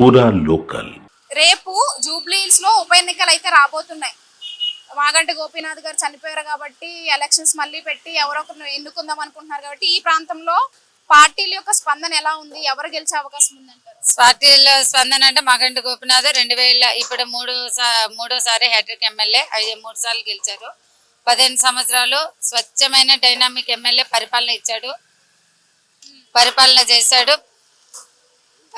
పూరా లోకల్. రేపు జూబ్లీహిల్స్లో ఉప ఎన్నికలు అయితే రాబోతున్నాయి. మాగంటి గోపీనాథ్ గారు చనిపోయారు కాబట్టి ఎలక్షన్స్ మళ్ళీ పెట్టి ఎవరో ఒకరిని ఎన్నుకుందాం అనుకుంటున్నారు కాబట్టి ఈ ప్రాంతంలో పార్టీల యొక్క స్పందన ఎలా ఉంది? ఎవరు గెలిచే అవకాశం ఉందంటారు? పార్టీల స్పందన అంటే మగంటి గోపినాథ్ రెండు వేల ఇప్పుడు మూడు మూడోసారి హ్యాట్రిక్ ఎమ్మెల్యే ఐదు మూడు సార్లు గెలిచారు. పదిహేను సంవత్సరాలు స్వచ్ఛమైన డైనామిక్ ఎమ్మెల్యే పరిపాలన ఇచ్చాడు. పరిపాలన చేశాడు.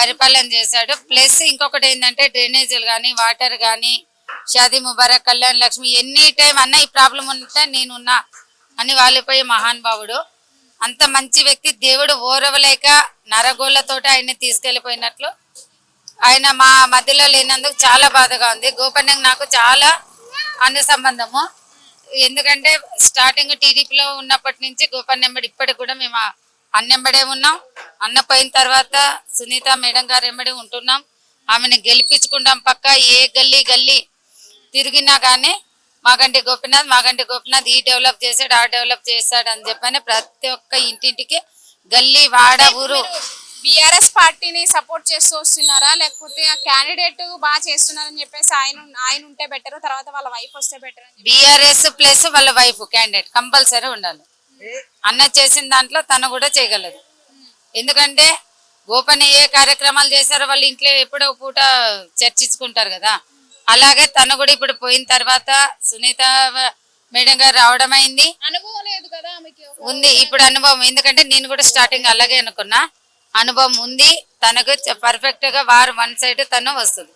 పరిపాలన చేశాడు. ప్లస్ ఇంకొకటి ఏంటంటే డ్రైనేజీలు కానీ వాటర్ కానీ షాదీ ముబారక్ కళ్యాణ్ లక్ష్మి ఎనీ టైం అన్న ఈ ప్రాబ్లం ఉంటే నేనున్నా అని వాలిపోయే మహానుభావుడు అంత మంచి వ్యక్తి దేవుడు ఓరవలేక నరగోళ్ళతోటి ఆయన్ని తీసుకెళ్ళిపోయినట్లు ఆయన మా మధ్యలో లేనందుకు చాలా బాధగా ఉంది. గోపన్నకి నాకు చాలా అన్న సంబంధము ఎందుకంటే స్టార్టింగ్ టీడీపీలో ఉన్నప్పటి నుంచి గోపన్నెంబడి ఇప్పటికి కూడా మేము అన్నెంబడే ఉన్నాం. అన్న పోయిన తర్వాత సునీత మేడం గారు ఎంబడి ఉంటున్నాం. ఆమెను గెలిపించుకుంటాం పక్క. ఏ గల్లీ గల్లీ తిరిగినా కానీ మాగంటి గోపినాథ్ మాగంటి గోపినాథ్ ఈ డెవలప్ చేశాడు ఆ డెవలప్ చేశాడు అని చెప్పని ప్రతి ఒక్క ఇంటింటికి గల్లీ వాడ ఊరు. బిఆర్ఎస్ పార్టీని సపోర్ట్ చేస్తూ వస్తున్నారా? లేకపోతే ఆ క్యాండిడేట్ బాగా చేస్తున్నారని చెప్పేసి ఆయన ఆయన ఉంటే బెటర్ తర్వాత వాళ్ళ వైఫ్ వస్తే బెటర్ బిఆర్ఎస్ ప్లస్ వాళ్ళ వైఫ్ క్యాండిడేట్ కంపల్సరీ ఉండాలి. అన్న చేసిన దాంట్లో తను కూడా చేయగలదు. ఎందుకంటే ఓపెన్ ఏ కార్యక్రమాలు చేశారో వాళ్ళ ఇంట్లో ఎప్పుడో పూట చర్చించుకుంటారు కదా. అలాగే తను కూడా ఇప్పుడు పోయిన తర్వాత సునీత మేడం గారు రావడం అయింది. అనుభవం లేదు కదా ఆమెకి ఉంది ఇప్పుడు అనుభవం. ఎందుకంటే నేను కూడా స్టార్టింగ్ అలాగే అనుకున్నా. అనుభవం ఉంది తనకు పర్ఫెక్ట్గా వారు వన్ సైడ్ తను వస్తుంది.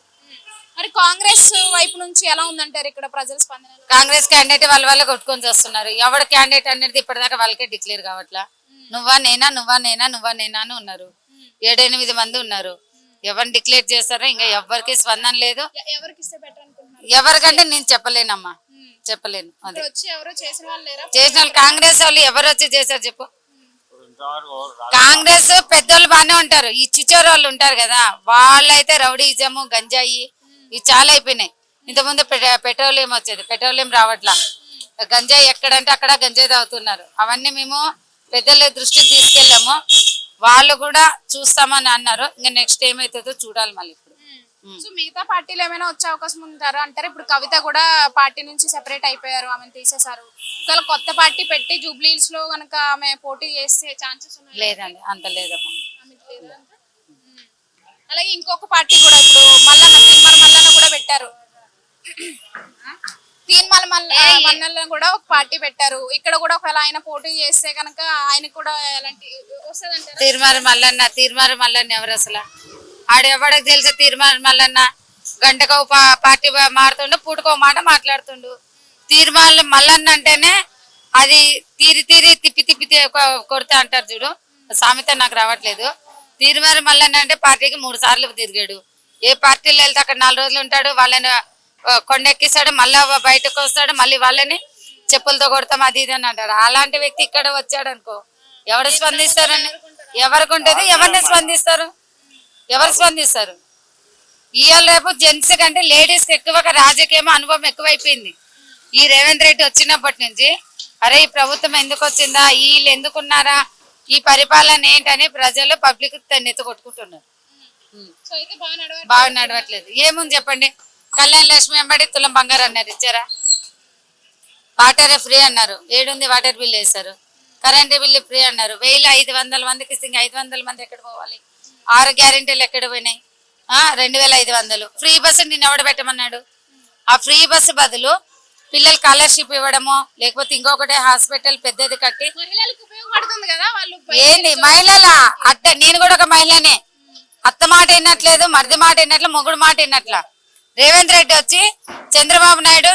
మరి కాంగ్రెస్ వైపు నుంచి ఎలా ఉందంటారు ఇక్కడ ప్రజల స్పందన? కాంగ్రెస్ క్యాండిడేట్ వాళ్ళ వాళ్ళ కొట్టుకొని చేస్తున్నారు. ఎవడ క్యాండిడేట్ అనేది ఇప్పటిదాకా వాళ్ళకే డిక్లేర్ కావట్లా. నువ్వా నేనా నువ్వా నేనా నువ్వా నేనా అని ఉన్నారు. ఏడెనిమిది మంది ఉన్నారు. ఎవరిని డిక్లేర్ చేస్తారో ఇంకా ఎవరికి స్పందన లేదు. ఎవరికంటే నేను చెప్పలేనమ్మా. చెప్పలేను. ఎవరు చేసిన కాంగ్రెస్ వాళ్ళు ఎవరు వచ్చి చేశారు చెప్పు. కాంగ్రెస్ పెద్దోళ్ళు బాగానే ఉంటారు. ఈ చిచోరు వాళ్ళు ఉంటారు కదా. వాళ్ళైతే రౌడీజము గంజాయి ఇవి చాలా అయిపోయినాయి. ఇంతకుముందు పెట్రో- పెట్రోలియం వచ్చేది? పెట్రోలియం రావట్లా? గంజాయి ఎక్కడంటే అక్కడ గంజాయి తాగుతున్నారు. అవన్నీ మేము పెద్దల దృష్టికి తీసుకెళ్ళాము. వాళ్ళు కూడా చూస్తామని అన్నారు. ఇంకా నెక్స్ట్ ఏమవుతుందో చూడాలి మళ్ళీ ఇప్పుడు. సో మిగతా పార్టీలు ఏమైనా వచ్చే అవకాశం ఉంటారా అంటారు? ఇప్పుడు కవిత కూడా పార్టీ నుంచి సెపరేట్ అయిపోయారు ఆమెను తీసేశారు. ఒకవేళ కొత్త పార్టీ పెట్టి జూబ్లీహిల్స్లో కనుక ఆమె పోటీ చేసే ఛాన్సెస్ లేదండి అంత లేదమ్మా ఆమెకి లేదా అంట? ఉమ్. అలాగే ఇంకొక పార్టీ కూడా ఇప్పుడు మల్లన్న తీన్మల మల్లన్న కూడా పెట్టారు. తీన్మల మల్ల మల్లన్న కూడా ఒక పార్టీ పెట్టారు. ఇక్కడ కూడా ఒకవేళ ఆయన పోటీ చేస్తే కనుక ఆయన కూడా ఎలాంటి వస్తుందంటారా? మల్లన్న తీర్మారు మల్లన్న ఎవరు అసలు? ఆడెవడికి తెలుసు తీర్మారు మల్లన్న? గంటకు పార్టీ మారుతుండు పూటకో మాట మాట్లాడుతుండు. తీర్మాలు మల్లన్న అంటేనే అది తీరి తీరి తిప్పి తిప్పి కొడతా అంటారు చూడు. సామెత నాకు రావట్లేదు. తీర్మారు మల్లన్న అంటే పార్టీకి మూడు సార్లు తిరిగాడు. ఏ పార్టీలో వెళ్తే అక్కడ నాలుగు రోజులు ఉంటాడు. వాళ్ళని కొండెక్కిస్తాడు మళ్ళీ బయటకు వస్తాడు. మళ్ళీ వాళ్ళని చెప్పులతో కొడతాం అది ఇది అని అంటాడు. అలాంటి వ్యక్తి ఇక్కడ వచ్చాడు అనుకో. ఎవరు స్పందిస్తారని? ఎవరికి ఉంటుంది? ఎవరిని స్పందిస్తారు? ఎవరు స్పందిస్తారు? ఇవాళ రేపు జెంట్స్ కంటే లేడీస్ ఎక్కువగా రాజకీయం అనుభవం ఎక్కువైపోయింది. ఈ రేవంత్ రెడ్డి వచ్చినప్పటి నుంచి అరే ఈ ప్రభుత్వం ఎందుకు వచ్చిందా? వీళ్ళు ఎందుకున్నారా ఈ పరిపాలన ఏంటని ప్రజలు పబ్లిక్ నెత్తి కొట్టుకుంటున్నారు. బాగా నడవట్లేదు. ఏముంది చెప్పండి? కళ్యాణ్ లక్ష్మి వెంబడి తులం బంగారు అన్నారు ఇచ్చారా? వాటర్ ఫ్రీ అన్నారు. ఏడుంది వాటర్ బిల్ వేశారు. కరెంట్ బిల్లు ఫ్రీ అన్నారు. వెయ్యి ఐదు వందల మందికి ఇస్తే ఐదు వందల మంది ఎక్కడ పోవాలి? ఆరు గ్యారెంటీలు ఎక్కడ పోయినాయి? ఆ, రెండు వేల ఐదు వందలు. ఫ్రీ బస్సు నిన్ను ఎవడు పెట్టమన్నాడు? ఆ ఫ్రీ బస్సు బదులు పిల్లలు స్కాలర్షిప్ ఇవ్వడమో లేకపోతే ఇంకొకటి హాస్పిటల్ పెద్దది కట్టి. మహిళలకు ఉపయోగపడుతుంది కదా వాళ్ళు ఏంది? మహిళల? అత్త నేను కూడా ఒక మహిళనే. అత్త మాట వినట్లేదు మరిది మాట వినట్లే మొగుడు మాట వినట్ల. రేవంత్ రెడ్డి వచ్చి చంద్రబాబు నాయుడు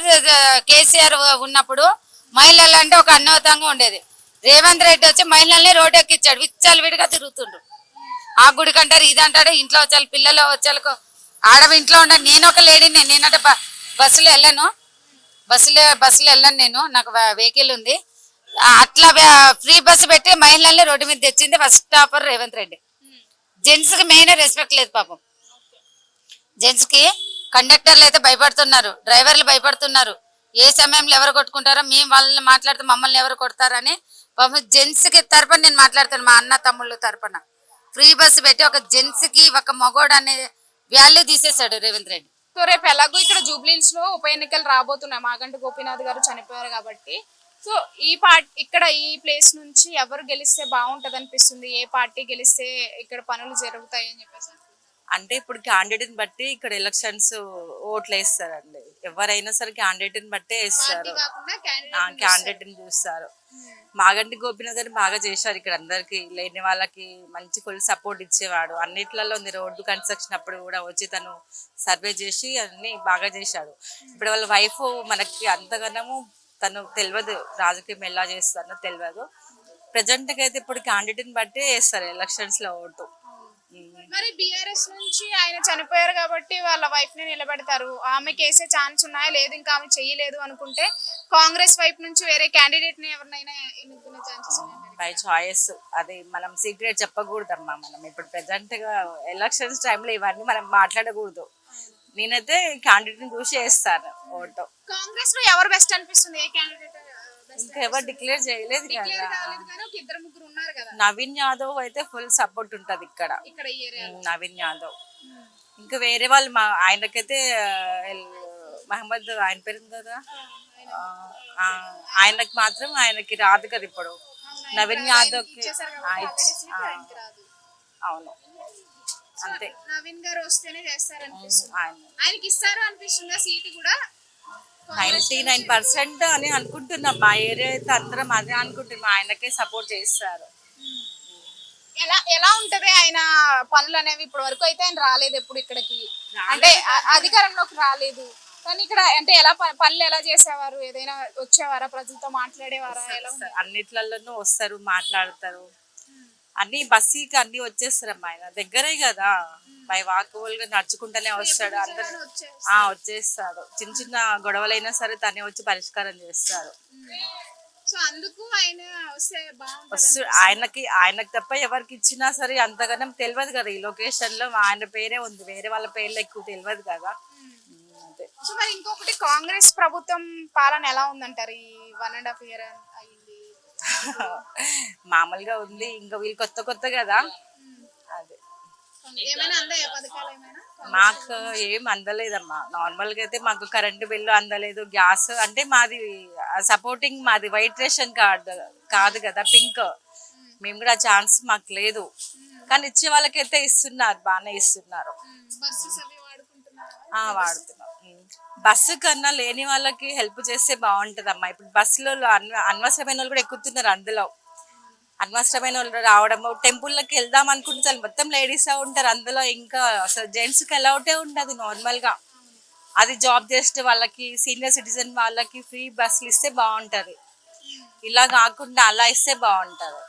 కేసీఆర్ ఉన్నప్పుడు మహిళలు అంటే ఒక అన్నవతంగా ఉండేది. రేవంత్ రెడ్డి వచ్చి మహిళల్ని రోడ్ ఎక్కిచ్చాడు విచ్చలు విడిగా తిరుగుతుండ్రు. ఆ గుడికి అంటారు ఇది అంటాడు ఇంట్లో వచ్చారు పిల్లలు వచ్చాలకు ఆడవి ఇంట్లో ఉండదు నేను ఒక లేడీని నేనంటే బస్సులో వెళ్ళాను. బస్సులో బస్సులో వెళ్ళను నేను. నాకు వెహికల్ ఉంది. అట్లా ఫ్రీ బస్సు పెట్టి మహిళల్ని రోడ్డు మీద తెచ్చింది ఫస్ట్ టాపర్ రేవంత్ రెడ్డి. జెంట్స్కి మెయిన్ రెస్పెక్ట్ లేదు పాపం. జెంట్స్కి కండక్టర్లు అయితే భయపడుతున్నారు డ్రైవర్లు భయపడుతున్నారు. ఏ సమయంలో ఎవరు కొట్టుకుంటారో మేము వాళ్ళని మాట్లాడితే మమ్మల్ని ఎవరు కొడతారని పాపం జెంట్స్కి తరపున నేను మాట్లాడతాను మా అన్న తమ్ముళ్ళు తరపున. ఫ్రీ బస్సు పెట్టి ఒక జెంట్స్కి ఒక మగోడు అనే వాల్యూ తీసేశాడు రేవంత్ రెడ్డి. సో రేపు ఎలాగో ఇక్కడ జూబ్లీహిల్స్లో ఉప ఎన్నికలు రాబోతున్నాయి. మాగంటి గోపీనాథ్ గారు చనిపోయారు కాబట్టి. సో ఈ పార్టీ ఇక్కడ ఈ ప్లేస్ నుంచి ఎవరు గెలిస్తే బాగుంటది అనిపిస్తుంది ఏ పార్టీ గెలిస్తే ఇక్కడ పనులు జరుగుతాయి అని చెప్పేసి. అంటే ఇప్పుడు క్యాండిడేట్ బట్టి ఇక్కడ ఎలక్షన్స్ ఓట్లు వేస్తారండి. ఎవరైనా సరే క్యాండిడేట్ బట్టే వేస్తారు. క్యాండిడేట్ చూస్తారు. మాగంటి గోపినాథ్ గారు బాగా చేశారు ఇక్కడ అందరికి. లేని వాళ్ళకి మంచి ఫుల్ సపోర్ట్ ఇచ్చేవాడు. అన్నిట్లలో ఉంది. రోడ్డు కన్స్ట్రక్షన్ అప్పుడు కూడా వచ్చి తను సర్వే చేసి అన్ని బాగా చేశాడు. ఇప్పుడు వాళ్ళ వైఫ్ మనకి అంతగానము తను తెలియదు రాజకీయం ఎలా చేస్తుందో తెలియదు ప్రజెంట్కి అయితే ఇప్పుడు క్యాండిడేట్ బట్టే వేస్తారు ఎలక్షన్స్లో ఓటు. మరి బిఆర్ఎస్ నుంచి ఆయన చనిపోయారు కాబట్టి వాళ్ళ వైఫ్ని నిలబెడతారు. ఆమెకి వేసే ఛాన్స్ ఉన్నాయా? లేదు ఇంకా ఆమె చెయ్యలేదు అనుకుంటే కాంగ్రెస్ వైపు నుంచి వేరే క్యాండిడేట్ని ఎవరినైనా ఎన్నుకునే ఛాన్సెస్ బై చాయిస్ అది మనం సీక్రెట్ చెప్పకూడదమ్మా మనం. ఇప్పుడు ప్రెసెంట్గా ఎలక్షన్స్ టైంలో ఇవన్నీ మనం మాట్లాడకూడదు. నేనైతే క్యాండిడేట్ని చూసి వేస్తాను ఓటు. కాంగ్రెస్లో ఎవరు బెస్ట్ అనిపిస్తుంది? ఏ క్యాండిడేట్ ఇంకా ఎవరు డిక్లేర్ చేయలేదు కదా. కాలేదు కానీ ఒక ఇద్దరు ముగ్గురు ఉన్నారు కదా. నవీన్ యాదవ్ అయితే ఫుల్ సపోర్ట్ ఉంటది ఇక్కడ. ఈ నవీన్ యాదవ్. ఇంకా వేరే వాళ్ళు మా ఆయనకైతే మహమ్మద్ ఆయన పేరు ఉంది కదా. ఆ, ఆయనకి మాత్రం ఆయనకి రాదు కదా ఇప్పుడు. నవీన్ యాదవ్ అవును. అంతే. నవీన్ గారు వస్తేనే చేస్తారనిపిస్తుంది. ఆయన. ఆయనకి ఇస్తారు అనిపిస్తుందా? సీట్ కూడా? నైన్టీ నైన్ పర్సెంట్ అని అనుకుంటున్నాం. మా ఏరియా అయితే అందరం అదే అనుకుంటున్నాం. ఆయనకే సపోర్ట్ చేస్తారు. ఎలా ఎలా ఉంటది ఆయన పనులు అనేవి? ఇప్పటి వరకు అయితే ఆయన రాలేదు ఎప్పుడు ఇక్కడికి. అంటే అధికారంలోకి రాలేదు. కానీ ఇక్కడ అంటే ఎలా పనులు ఎలా చేసేవారు? ఏదైనా వచ్చేవారా? ప్రజలతో మాట్లాడేవారా? ఎలా? అన్నిట్లలోనూ వస్తారు మాట్లాడతారు. అన్ని బస్సీకి అన్ని వచ్చేస్తారమ్మా ఆయన దగ్గరే కదా. బై వాకబుల్గా నడుచుకుంటూనే వస్తాడు. అందరు ఆ వచ్చేస్తాడు. చిన్న చిన్న గొడవలైనా సరే తనే వచ్చి పరిష్కారం చేస్తాడు సో అందుకు ఆయన వస్తే బాగుంటుంది వస్తు ఆయనకి ఆయనకి తప్ప ఎవరికి ఇచ్చినా సరే అంతగానం తెలియదు కదా. ఈ లొకేషన్లో ఆయన పేరే ఉంది. వేరే వాళ్ళ పేర్లు ఎక్కువ తెలియదు కదా. సో మరి ఇంకొకటి కాంగ్రెస్ ప్రభుత్వం పాలన ఎలా ఉందంటారు? ఈ వన్ అండ్ హాఫ్ ఇయర్ మామూలుగా ఉంది. ఇంకా వీళ్ళు కొత్త కొత్త కదా. అదే. మాకు ఏం అందలేదమ్మా. నార్మల్గా అయితే మాకు కరెంటు బిల్లు అందలేదు. గ్యాస్ అంటే మాది సపోర్టింగ్ మాది వైట్ రేషన్ కార్డు కాదు కదా పింక్. మేము కూడా ఛాన్స్ మాకు లేదు. కానీ ఇచ్చే వాళ్ళకైతే ఇస్తున్నారు బాగానే ఇస్తున్నారు. వాడుతున్నాం. బస్సు కన్నా లేని వాళ్ళకి హెల్ప్ చేస్తే బాగుంటుందమ్మా. ఇప్పుడు బస్సులో అన్ అనవసరమైన వాళ్ళు కూడా ఎక్కుతున్నారు అందులో. అనవసరమైన వాళ్ళు రావడము టెంపుల్లోకి వెళ్దాం అనుకుంటే చాలు మొత్తం లేడీస్ ఉంటారు అందులో. ఇంకా అసలు జెంట్స్కి అలౌటే ఉండదు నార్మల్గా. అది జాబ్ చేస్తే వాళ్ళకి సీనియర్ సిటిజన్ వాళ్ళకి ఫ్రీ బస్సులు ఇస్తే బాగుంటుంది. ఇలా కాకుండా అలా ఇస్తే బాగుంటుంది.